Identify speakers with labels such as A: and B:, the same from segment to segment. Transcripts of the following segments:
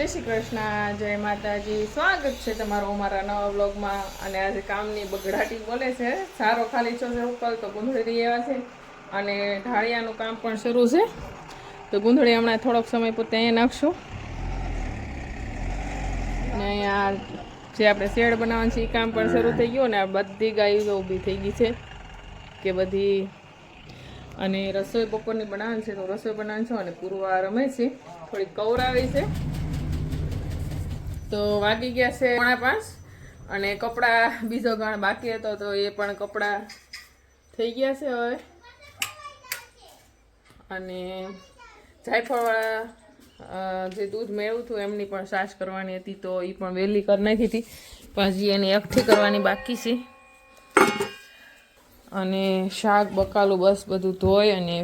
A: જય શ્રી કૃષ્ણ, જય માતાજી. સ્વાગત છે તમારો અમારા નવા વ્લોગમાં. અને આજે કામની બગડાટી બોલે છે. સારો ખાલી છો છે ઉપર તો ગુંધળી એવા છે. અને ઢાળિયાનું કામ પણ શરૂ છે. તો ગુંધળી હમણાં થોડોક સમય પોતે અહીંયા નાખશું. અને અહીંયા જે આપણે શેડ બનાવવાનું છે એ કામ પણ શરૂ થઈ ગયું. અને આ બધી ગાયો ઊભી થઈ ગઈ છે. કે બધી. અને રસોઈ બપોરની બનાવવાની છે, તો રસોઈ બનાવવાની છે અને પૂરવા રમે છે. થોડીક કવરાવી છે. તો વાગી ગયા છે પોણા પાંચ અને કપડાં બીજો ગણ બાકી હતો તો એ પણ કપડાં થઈ ગયા છે હવે. અને જાયફળવાળા જે દૂધ મેળવું હતું એમની પણ સાસ કરવાની હતી તો એ પણ વહેલી કરી નાખી હતી. પણ હજી એની એકઠી કરવાની બાકી છે. અને શાક, બકાલું, બસ બધું ધોઈ અને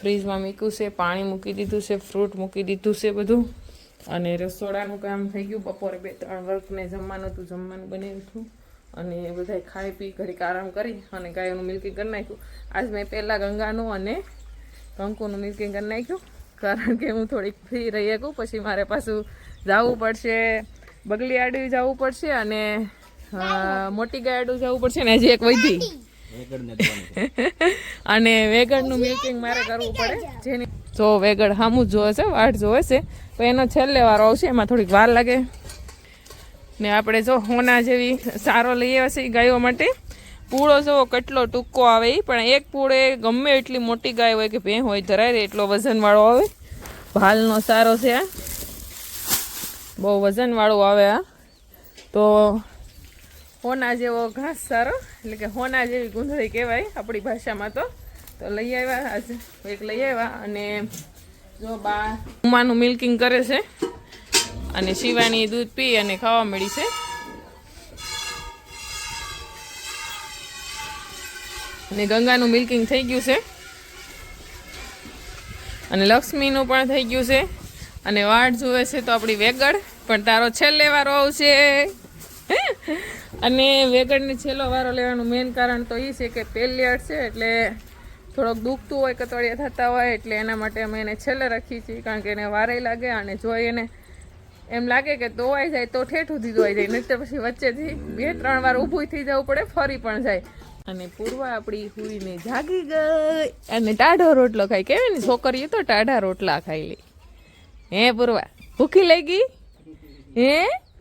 A: ફ્રીજમાં મૂક્યું છે, પાણી મૂકી દીધું છે, ફ્રૂટ મૂકી દીધું છે બધું. અને રસોડાનું કામ થઈ ગયું. બપોરે બે ત્રણ વર્કને જમવાનું હતું જમવાનું બનાવ્યું હતું. અને બધાય ખાઈ પી ઘડીક આરામ કરી અને ગાયોનું મિલ્કિંગ કરી નાખ્યું. આજ મેં પહેલાં ગંગાનું અને કંકુનું મિલ્કિંગ કરી નાખ્યું. કારણ કે હું થોડીક ફ્રી રહી શકું. પછી મારે પાછું જવું પડશે બગલી આડું જવું પડશે અને મોટી ગાય આડું જવું પડશે ને હજી એક વૈધી. અને વેગડનું મિલ્કિંગ મારે કરવું પડે. જેની જો વેગળ સામું જ જોવે છે, વાટ જોવે છે. તો એનો છેલ્લે વારો આવશે, એમાં થોડીક વાર લાગે. ને આપણે જો હોના જેવી સારો લઈ આવ્યા છે ગાયો માટે. પૂળો જો કેટલો ટૂંકો આવે એ પણ એક પૂળે ગમે એટલી મોટી ગાય હોય કે ભેં હોય, ધરાય રહે એટલો વજનવાળો આવે. ભાલનો સારો છે આ. બહુ વજનવાળું આવે આ. તો હોના જેવો ઘાસ સારો, એટલે કે હોના જેવી ગુંધળી કહેવાય આપણી ભાષામાં તો. તો લઈ આવ્યા આજે. એક લઈ આવ્યા અને જો બા ઉમાનું મિલ્કિંગ કરે છે અને શિવાની દૂધ પી અને ખાવા મળી છે. અને ગંગાનું મિલ્કિંગ થઈ ગયું છે. અને લક્ષ્મીનું પણ થઈ ગયું છે. અને વાટ જુએ છે તો આપણી વેગડ પણ તારો છેલ્લે વારો આવશે. અને વેગડને છેલ્લો વારો લેવાનું મેઇન કારણ તો એ છે કે પહેલી છે એટલે થોડોક દુખતું હોય કતોડિયા થતા હોય, એટલે એના માટે અમે એને છેલ્લે રાખીએ છીએ, કારણ કે એને વારે લાગે અને જો એને એમ લાગે કે ધોવાઈ જાય તો ઠેઠુંથી ધોવાઈ જાય નહીં પછી વચ્ચેથી બે, ત્રણ વાર ઊભું થઈ જવું પડે, ફરી પણ જાય. અને પૂર્વા આપણી હુઈને જાગી ગઈ. અને ટાઢો રોટલો ખાય કેવી ને છોકરીઓ તો ટાઢા રોટલા ખાઈ લે. હે પૂર્વા, ભૂખી લઈ ગઈ હે?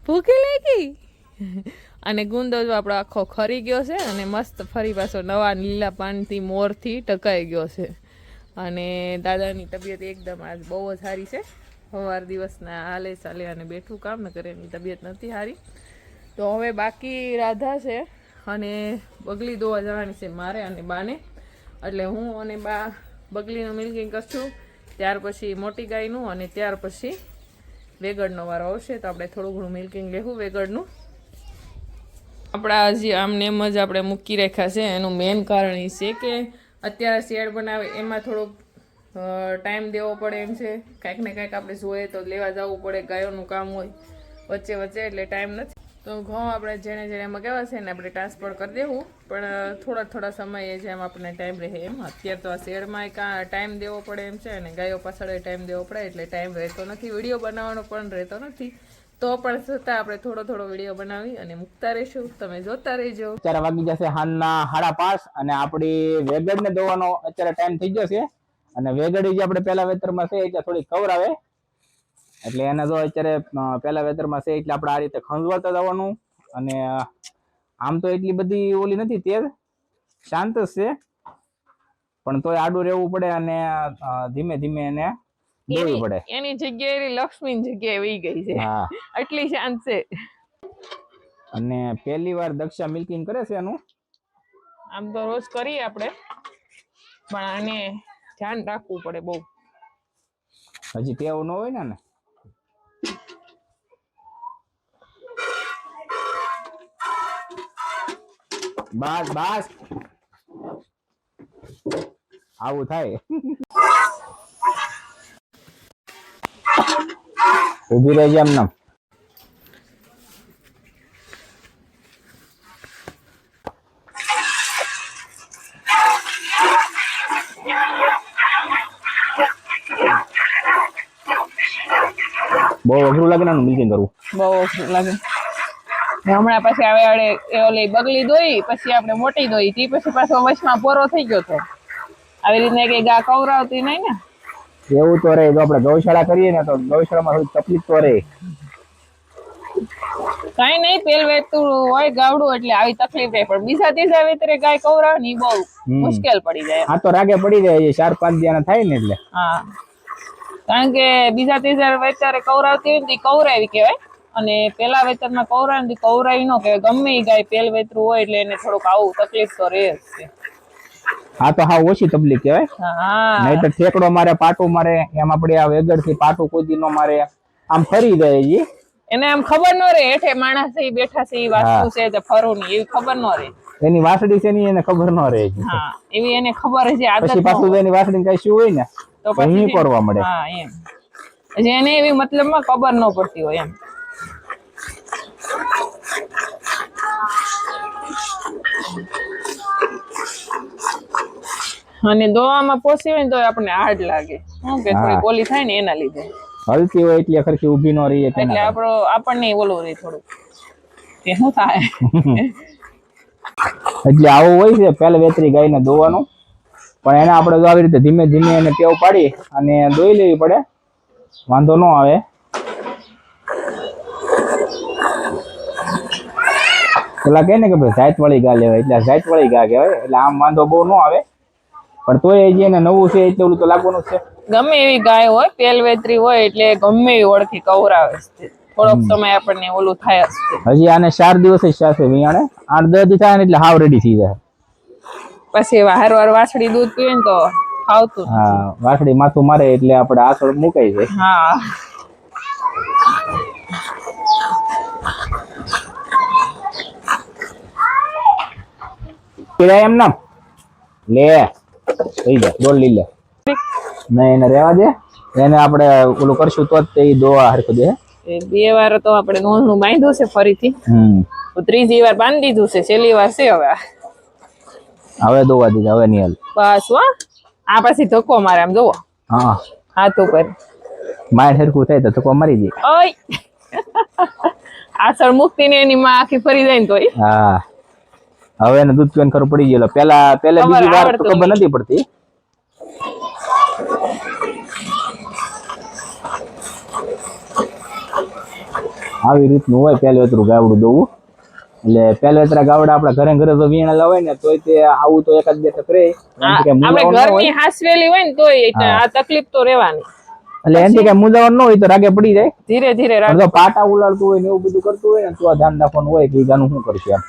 A: ભૂખી લઈ ગઈ અને ગુંદો જો આપણો આખો ખરી ગયો છે અને મસ્ત ફરી પાછો નવા લીલા પાનથી, મોરથી ટકાઈ ગયો છે. અને દાદાની તબિયત એકદમ આજ બહુ જ સારી છે. સવાર દિવસના હાલે ચાલે અને બેઠું કામ ન કરે એની તબિયત નથી સારી. તો હવે બાકી રાધા છે અને બગલી દોવા જવાની છે મારે અને બાને. એટલે હું અને બા બગલીનું મિલ્કિંગ કરશું. ત્યાર પછી મોટી ગાયનું અને ત્યાર પછી વેગડનો વારો આવશે. તો આપણે થોડું ઘણું મિલ્કિંગ લેવું વેગડનું આપણા હજી આમને એમ જ આપણે મૂકી રાખ્યા છે. એનું મેઇન કારણ એ છે કે અત્યારે શેડ બનાવે, એમાં થોડોક ટાઈમ દેવો પડે એમ છે. કાંઈક ને કાંઈક આપણે જોઈએ તો લેવા જવું પડે, ગાયોનું કામ હોય, વચ્ચે વચ્ચે એટલે ટાઈમ નથી. તો ઘઉં આપણે જેને એમાં કહેવા છે ને આપણે ટ્રાન્સફર કરી દેવું. પણ થોડા થોડા સમયે જેમ આપણને ટાઈમ રહે એમ. અત્યારે તો આ શેડમાં કાં ટાઈમ દેવો પડે એમ છે અને ગાયો પાછળ ટાઈમ દેવો પડે એટલે ટાઈમ રહેતો નથી. વીડિયો બનાવવાનો પણ રહેતો નથી. તો પણ છતાં આપણે થોડો થોડો વીડિયો બનાવી અને મૂકતા રહીશું. તમે જોતા રહેજો.
B: અત્યારે વાગી જશે હાલના હાડા પાંચ અને આપણી વેગડ ને દોવાનો અત્યારે ટાઈમ થઈ ગયો છે. અને વેગડી જે આપણે પેલા વેતરમાં છે એટલે થોડી કવર આવે. એટલે એને જો અત્યારે પહેલા વેતરમાં છે એટલે આપણે આ રીતે ખંજવાતા જવાનું. અને આમ તો એટલી બધી ઓલી નથી તેજ શાંત જ છે. પણ તોય આડું રહેવું પડે અને ધીમે ધીમે એને દોડવું પડે.
A: એની જગ્યાએ લક્ષ્મીની જગ્યાએ વહી ગઈ છે.
B: હા.
A: આટલી શાંત છે.
B: અને પહેલી વાર દક્ષા મિલ્કિંગ કરે છે એનું
A: આમ તો રોજ કરીએ આપણે. પણ આને ધ્યાન રાખવું પડે બહુ.
B: હજી ટેવ ન હોય ને ને બસ બસ. આવું થાય. ઊભી રહેજે બહુ અઘરું લાગે નાનું મિલ્કિંગ કરવું
A: બહુ અઘરું લાગે. હમણાં પછી આવે એ ઓલી બગલી દોઈ, પછી આપણે મોટી દોઈ. તી પછી પાછો વચમાં પોરો થઈ ગયો તો. આવી રીતના કઈ ગા કવરાવતી નહીં ને?
B: એવું તો રહે જો આપણે ગૌશાળા કરીએ ને તો ગૌશાળામાં થોડી તકલીફ તો રહે
A: કઈ નહીં પેલ વેતું હોય ગાવડું એટલે આવી તકલીફ રહે પણ બીજા ત્રીજા વેતરે ગાય કવરાવની બહુ મુશ્કેલ પડી જાય.
B: આ તો રાગે પડી જાય ચાર પાંચ દિયાના થાય ને એટલે.
A: હા. કારણ કે બીજા ત્રીજા વેતરે કવરાવતી હોય ને કવરાવી કહેવાય? અને પેલા વેતરમાં કવરાવે કવરાવી નો કહેવાય. ગમે ગાય પેલ વેતરું હોય એટલે એને થોડુંક આવું તકલીફ તો રહે જ છે.
B: આ તો હા ઓછી તબલીક કહેવાય. નહીં તો ઠેકડો મારે પાટું મારે એમ આપણે આ વેગડથી પાટું કોઈ નો મારે આમ ફરી જાય જી.
A: એને આમ ખબર ન રહે હેઠે માણસ બેઠા છે એ વાસ્તુ છે તો ફરું નહીં એવી ખબર ન રહે.
B: એની વાસડી છે ની એને ખબર ન રહે
A: હા એવી એને ખબર છે આદત
B: પછી પાછું એની વાસડી કઈ શું હોય ને
A: તો પછી
B: કરવા મળે.
A: હા એમ. પછી એને એવી મતલબમાં ખબર ન પડતી હોય એમ. અને દોવામાં પોસી હોય ને તો આપણને હાર્ડ લાગે. શું કે થોડી ઓલી થાય ને એના લીધે.
B: હલકી હોય એટલે ખરખી ઊભી ન રહીએ
A: એટલે આપણો આપણને ઓલું રહે થોડું કે શું થાય?
B: એટલે આવું હોય છે પહેલા વેતરી ગાયને દોવાનું પણ એને આપણે જો આવી રીતે ધીમે ધીમે એને ટેવ પાડી અને દોઈ લેવી પડે. વાંધો ન આવે. પેલા કહે ને કે ભાઈ જાત વાળી ગા લેવાય. એટલે જાત વાળી ગા કહેવાય. એટલે આમ વાંધો બહુ ન આવે. પણ તોય એને નવું છે એટલે ઓલું તો લાગવાનું જ છે.
A: ગમે એવી ગાય હોય પેલવેત્રી હોય એટલે ગમે એવી ઓળખી કવરાવે છે થોડોક સમય આપણને ઓલું થાય છે
B: હજી આને ચાર દિવસ જ થશે વિયાણે આઠ દસ થાય ને એટલે હાવ રેડી થઈ જાય.
A: પછી વાર વાર વાછડી દૂધ પીવે ને તો ખાવતું
B: હા વાછડી માથું મારે એટલે આપણે આસળ મુકાઈ જાય.
A: હા.
B: પીડાય એમ નામ લે. થઈ જાય દોડ લઈ લે નહીં એને રહેવા દે. એને આપણે ઓલું કરશું તો જ તે દોવા હરખું દે
A: બે વાર તો આપણે નોંધનું બાંધ્યું છે ફરીથી.
B: હમ.
A: ત્રીજી વાર બાંધી દીધું છે. છેલ્લી વાર છે હવે.
B: હવે દોવા દીધા હવે નહીં
A: બસ હો. આ પછી ધક્કો મારે આમ જોવો.
B: હા.
A: હાથ ઉપર
B: માય હરખું થાય તો ધક્કો મારી દે.
A: ઓય. આસળ મુક્તિ ને એની માં આખી ફરી જાય ને તોય.
B: હા. હવે એને દૂધ પીવાનું ખબર પડી ગયેલો પેલા પેલા બીજી વાર તો ખબર નથી પડતી. આવી રીતનું હોય પહેલે વેતરું ગાવડું દોવું એટલે પહેલે વેતરા ગાવડા આપણા ઘરે ઘરે તો વીણેલા હોય ને તોય તે આવું તો એકાદ બે ટક રે.
A: આ-
B: એનાથી
A: આપણે
B: હોય.
A: ઘરની હાસવેલી હોય ને તોય આ તકલીફ તો રહેવાની.
B: એટલે એનાથી કઈ મુદાવર ન હોય તો રાગે પડી જાય.
A: ધીરે ધીરે
B: પાટા ઉલાડતું હોય ને એવું બધું કરતું હોય ને તો ધ્યાન રાખવાનું હોય કે ગાનું શું કરશે એમ.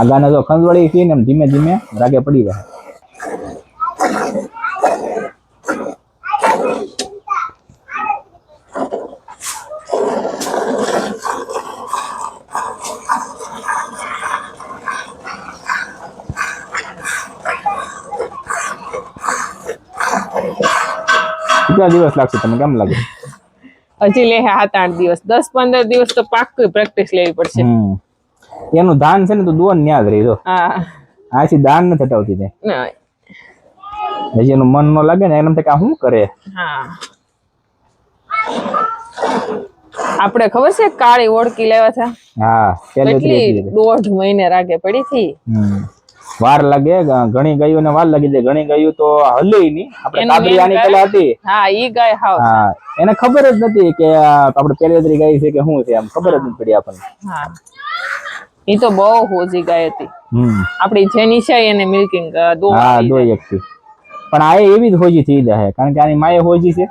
B: આ ગાને જો ખંજવાળી છે ને એમ ધીમે ધીમે રાગે પડી જાય કેટલા દિવસ લાગશે તમને? કેમ લાગે?
A: હજી લે સાત આઠ દિવસ. દસ પંદર દિવસ તો પાક્કું પ્રેક્ટિસ લેવી પડશે.
B: હમ. એનું ધાન છે ને તો દુવાન ન્યા જ રહી જો.
A: હા.
B: આથી દાન નથી હટાવતી તે. હજી એનું મન ન લાગે ને એમ થાય કે આ શું કરે?
A: હા. આપણે ખબર છે કાળી ઓળકી લેવા છે?
B: હા
A: કેટલી દોઢ મહિને રાગે પડી હતી.
B: વાર લાગે ઘણી ઘણી ગાયોને વાર લાગી જાય. ઘણી ગાયો તો હલે નહીં. આપણે
A: એનું
B: કાબરી
A: main
B: આની
A: કારણ-
B: પેલા હતી.
A: હા ઈ ગાય હાવ
B: હા એને ખબર જ નથી કે આપણે પેલેદરી ગાય છે કે શું છે આમ ખબર જ નથી પડી આપણને.
A: હા. ઈ તો બહુ હોજી ગાય હતી. આપણી જેની છે એને મિલ્કિંગ દો
B: હા દો એકથી પણ આ એવી જ હોજી થઈ જાય કારણ કે આની માએ હોજી છે.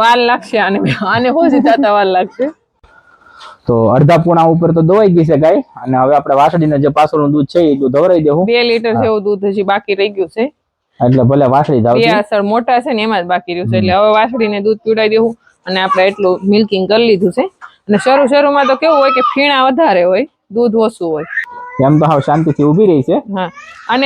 A: વાલ લાગશે આને આને હોજી થતા વાલ લાગશે.
B: તો અડધા પૂણા ઉપર તો દોવાઈ ગઈ છે ગાય અને હવે આપણે વાસળીને જે પાછળનું દૂધ છે એ દૂધ ધવરાઈ દેવું.
A: બે લીટર જેવું દૂધ હજી બાકી રહી ગયું છે.
B: એટલે ભલે વાસળી
A: બે
B: ધાવતી
A: આસળ મોટા છે ને એમાં જ બાકી રહ્યું છે. એટલે હવે વાસળીને દૂધ પીવડાવી દેવું અને આપણે એટલું મિલ્કિંગ કરી લીધું છે. અને શરૂ શરૂમાં તો કેવું હોય કે ફીણા વધારે હોય દૂધ ઓછું હોય.
B: એમ તો હાવ શાંતિથી ઊભી રહી છે.
A: હા. અને